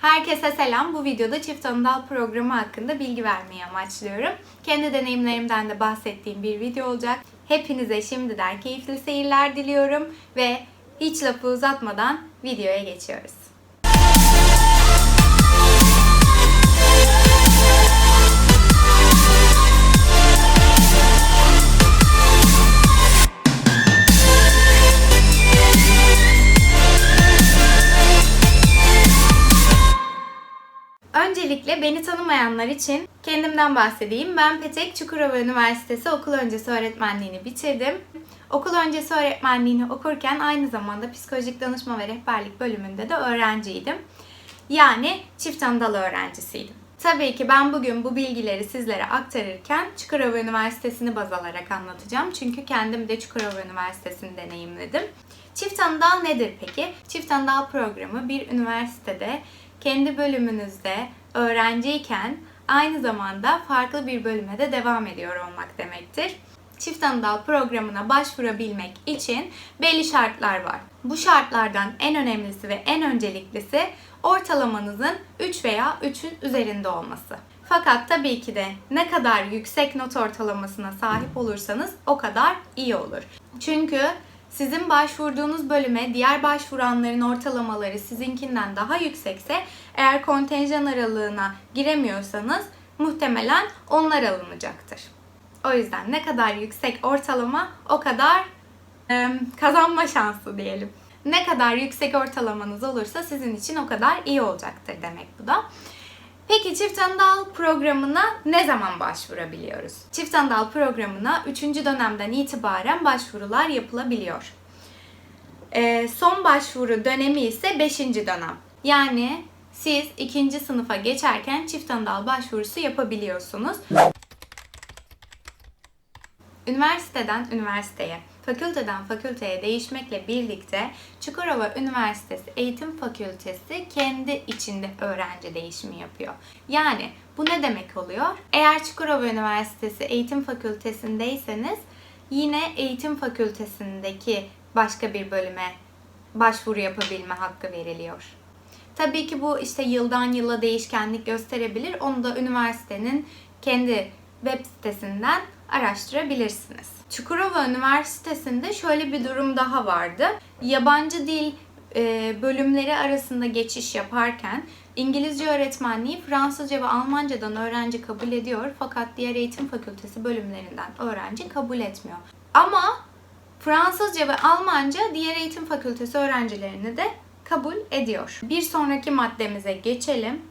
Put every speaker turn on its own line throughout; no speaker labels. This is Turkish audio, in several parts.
Herkese selam. Bu videoda çift anadal programı hakkında bilgi vermeyi amaçlıyorum. Kendi deneyimlerimden de bahsettiğim bir video olacak. Hepinize şimdiden keyifli seyirler diliyorum ve hiç lafı uzatmadan videoya geçiyoruz. Tanımayanlar için kendimden bahsedeyim. Ben Petek Çukurova Üniversitesi okul öncesi öğretmenliğini bitirdim. Okul öncesi öğretmenliğini okurken aynı zamanda psikolojik danışma ve rehberlik bölümünde de öğrenciydim. Yani çift anadal öğrencisiydim. Tabii ki ben bugün bu bilgileri sizlere aktarırken Çukurova Üniversitesi'ni baz alarak anlatacağım. Çünkü kendim de Çukurova Üniversitesi'ni deneyimledim. Çift anadal nedir peki? Çift anadal programı bir üniversitede kendi bölümünüzde öğrenciyken aynı zamanda farklı bir bölüme de devam ediyor olmak demektir. Çift anadal programına başvurabilmek için belli şartlar var. Bu şartlardan en önemlisi ve en önceliklisi ortalamanızın 3 veya 3'ün üzerinde olması. Fakat tabii ki de ne kadar yüksek not ortalamasına sahip olursanız o kadar iyi olur. Çünkü sizin başvurduğunuz bölüme diğer başvuranların ortalamaları sizinkinden daha yüksekse eğer kontenjan aralığına giremiyorsanız muhtemelen onlar alınacaktır. O yüzden ne kadar yüksek ortalama o kadar e, kazanma şansı diyelim. Ne kadar yüksek ortalamanız olursa sizin için o kadar iyi olacaktır demek bu da. Peki çift anadal programına ne zaman başvurabiliyoruz? Çift anadal programına 3. dönemden itibaren başvurular yapılabiliyor. Ee, son başvuru dönemi ise 5. dönem. Yani siz 2. sınıfa geçerken çift anadal başvurusu yapabiliyorsunuz. Üniversiteden üniversiteye, fakülteden fakülteye değişmekle birlikte Çukurova Üniversitesi Eğitim Fakültesi kendi içinde öğrenci değişimi yapıyor. Yani bu ne demek oluyor? Eğer Çukurova Üniversitesi Eğitim Fakültesindeyseniz yine eğitim fakültesindeki başka bir bölüme başvuru yapabilme hakkı veriliyor. Tabii ki bu işte yıldan yıla değişkenlik gösterebilir. Onu da üniversitenin kendi web sitesinden araştırabilirsiniz. Çukurova Üniversitesi'nde şöyle bir durum daha vardı. Yabancı dil e, bölümleri arasında geçiş yaparken İngilizce öğretmenliği Fransızca ve Almancadan öğrenci kabul ediyor fakat diğer eğitim fakültesi bölümlerinden öğrenci kabul etmiyor. Ama Fransızca ve Almanca diğer eğitim fakültesi öğrencilerini de kabul ediyor. Bir sonraki maddemize geçelim.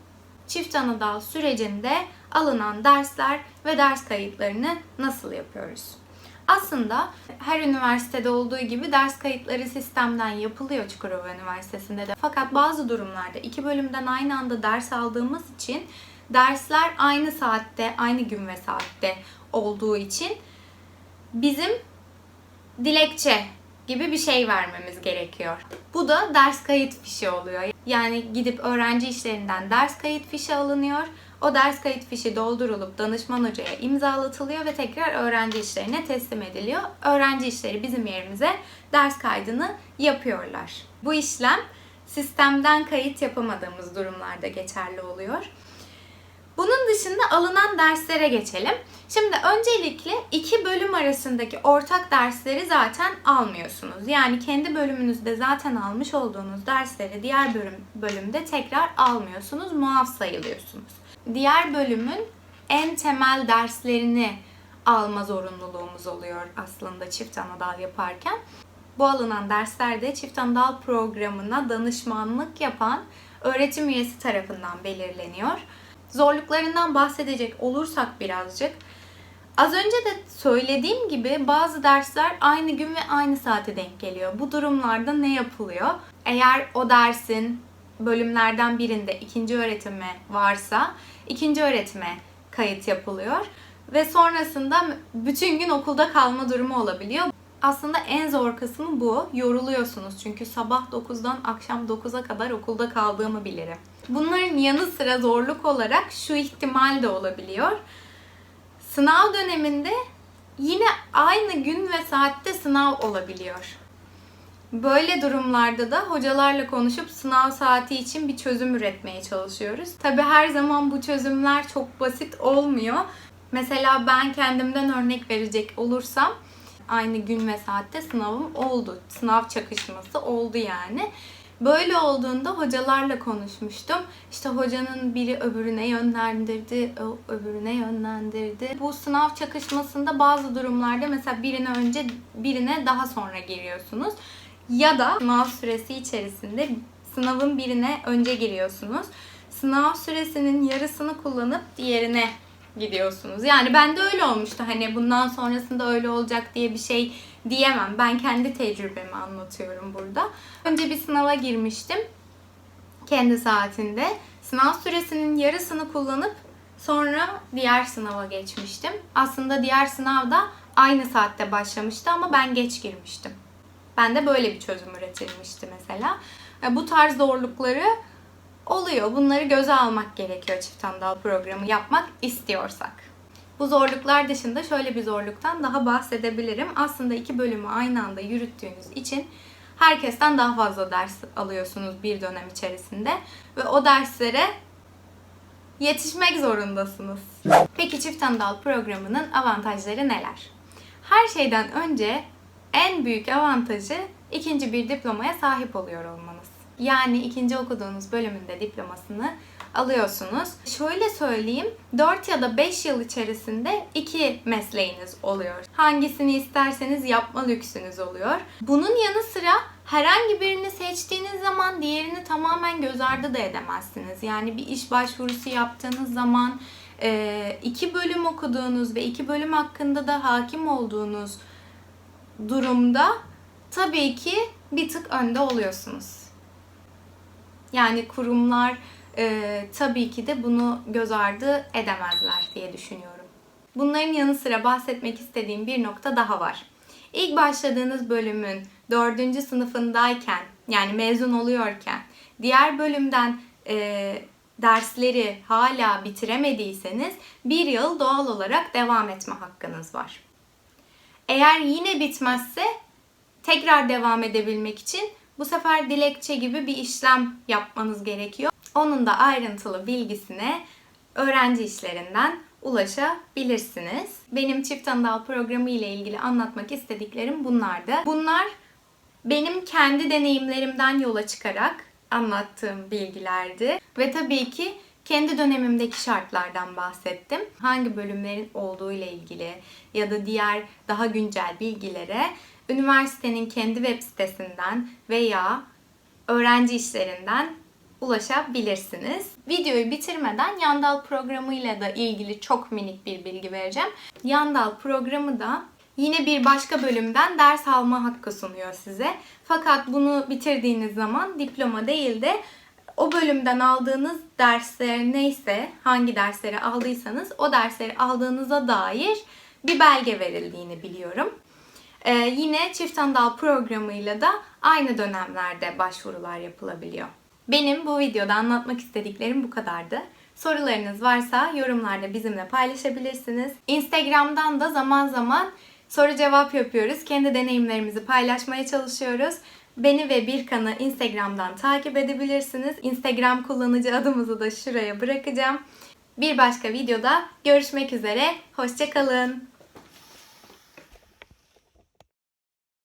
Çift anadal sürecinde alınan dersler ve ders kayıtlarını nasıl yapıyoruz? Aslında her üniversitede olduğu gibi ders kayıtları sistemden yapılıyor Çukurova Üniversitesi'nde de. Fakat bazı durumlarda iki bölümden aynı anda ders aldığımız için dersler aynı saatte, aynı gün ve saatte olduğu için bizim dilekçe gibi bir şey vermemiz gerekiyor. Bu da ders kayıt fişi oluyor. Yani gidip öğrenci işlerinden ders kayıt fişi alınıyor. O ders kayıt fişi doldurulup danışman hocaya imzalatılıyor ve tekrar öğrenci işlerine teslim ediliyor. Öğrenci işleri bizim yerimize ders kaydını yapıyorlar. Bu işlem sistemden kayıt yapamadığımız durumlarda geçerli oluyor. Bunun dışında alınan derslere geçelim. Şimdi öncelikle iki bölüm arasındaki ortak dersleri zaten almıyorsunuz. Yani kendi bölümünüzde zaten almış olduğunuz dersleri diğer bölüm, bölümde tekrar almıyorsunuz. Muaf sayılıyorsunuz. Diğer bölümün en temel derslerini alma zorunluluğumuz oluyor aslında çift anadal yaparken. Bu alınan derslerde çift anadal programına danışmanlık yapan öğretim üyesi tarafından belirleniyor. Zorluklarından bahsedecek olursak birazcık. Az önce de söylediğim gibi bazı dersler aynı gün ve aynı saate denk geliyor. Bu durumlarda ne yapılıyor? Eğer o dersin bölümlerden birinde ikinci öğretimi varsa ikinci öğretime kayıt yapılıyor ve sonrasında bütün gün okulda kalma durumu olabiliyor. Aslında en zor kısmı bu. Yoruluyorsunuz çünkü sabah 9'dan akşam 9'a kadar okulda kaldığımı bilirim. Bunların yanı sıra zorluk olarak şu ihtimal de olabiliyor. Sınav döneminde yine aynı gün ve saatte sınav olabiliyor. Böyle durumlarda da hocalarla konuşup sınav saati için bir çözüm üretmeye çalışıyoruz. Tabi her zaman bu çözümler çok basit olmuyor. Mesela ben kendimden örnek verecek olursam aynı gün ve saatte sınavım oldu. Sınav çakışması oldu yani. Böyle olduğunda hocalarla konuşmuştum. İşte hocanın biri öbürüne yönlendirdi, o öbürüne yönlendirdi. Bu sınav çakışmasında bazı durumlarda mesela birine önce, birine daha sonra giriyorsunuz. Ya da sınav süresi içerisinde sınavın birine önce giriyorsunuz. Sınav süresinin yarısını kullanıp diğerine gidiyorsunuz. Yani bende öyle olmuştu. Hani bundan sonrasında öyle olacak diye bir şey diyemem. Ben kendi tecrübemi anlatıyorum burada. Önce bir sınava girmiştim. Kendi saatinde. Sınav süresinin yarısını kullanıp sonra diğer sınava geçmiştim. Aslında diğer sınav da aynı saatte başlamıştı ama ben geç girmiştim. Ben de böyle bir çözüm üretilmişti mesela. Bu tarz zorlukları oluyor. Bunları göze almak gerekiyor çift andal programı yapmak istiyorsak. Bu zorluklar dışında şöyle bir zorluktan daha bahsedebilirim. Aslında iki bölümü aynı anda yürüttüğünüz için herkesten daha fazla ders alıyorsunuz bir dönem içerisinde ve o derslere yetişmek zorundasınız. Peki çift andal programının avantajları neler? Her şeyden önce en büyük avantajı ikinci bir diplomaya sahip oluyor olmanız. Yani ikinci okuduğunuz bölümünde diplomasını alıyorsunuz. Şöyle söyleyeyim, 4 ya da 5 yıl içerisinde iki mesleğiniz oluyor. Hangisini isterseniz yapma lüksünüz oluyor. Bunun yanı sıra herhangi birini seçtiğiniz zaman diğerini tamamen göz ardı da edemezsiniz. Yani bir iş başvurusu yaptığınız zaman iki bölüm okuduğunuz ve iki bölüm hakkında da hakim olduğunuz durumda tabii ki bir tık önde oluyorsunuz. Yani kurumlar e, tabii ki de bunu göz ardı edemezler diye düşünüyorum. Bunların yanı sıra bahsetmek istediğim bir nokta daha var. İlk başladığınız bölümün dördüncü sınıfındayken yani mezun oluyorken diğer bölümden e, dersleri hala bitiremediyseniz bir yıl doğal olarak devam etme hakkınız var. Eğer yine bitmezse tekrar devam edebilmek için bu sefer dilekçe gibi bir işlem yapmanız gerekiyor. Onun da ayrıntılı bilgisine öğrenci işlerinden ulaşabilirsiniz. Benim çift andal programı ile ilgili anlatmak istediklerim bunlardı. Bunlar benim kendi deneyimlerimden yola çıkarak anlattığım bilgilerdi. Ve tabii ki kendi dönemimdeki şartlardan bahsettim. Hangi bölümlerin olduğu ile ilgili ya da diğer daha güncel bilgilere üniversitenin kendi web sitesinden veya öğrenci işlerinden ulaşabilirsiniz. Videoyu bitirmeden Yandal programıyla da ilgili çok minik bir bilgi vereceğim. Yandal programı da yine bir başka bölümden ders alma hakkı sunuyor size. Fakat bunu bitirdiğiniz zaman diploma değil de o bölümden aldığınız dersler neyse, hangi dersleri aldıysanız o dersleri aldığınıza dair bir belge verildiğini biliyorum. Ee, yine çift andal programıyla da aynı dönemlerde başvurular yapılabiliyor. Benim bu videoda anlatmak istediklerim bu kadardı. Sorularınız varsa yorumlarda bizimle paylaşabilirsiniz. Instagram'dan da zaman zaman soru cevap yapıyoruz. Kendi deneyimlerimizi paylaşmaya çalışıyoruz. Beni ve Birkan'ı Instagram'dan takip edebilirsiniz. Instagram kullanıcı adımızı da şuraya bırakacağım. Bir başka videoda görüşmek üzere. Hoşçakalın.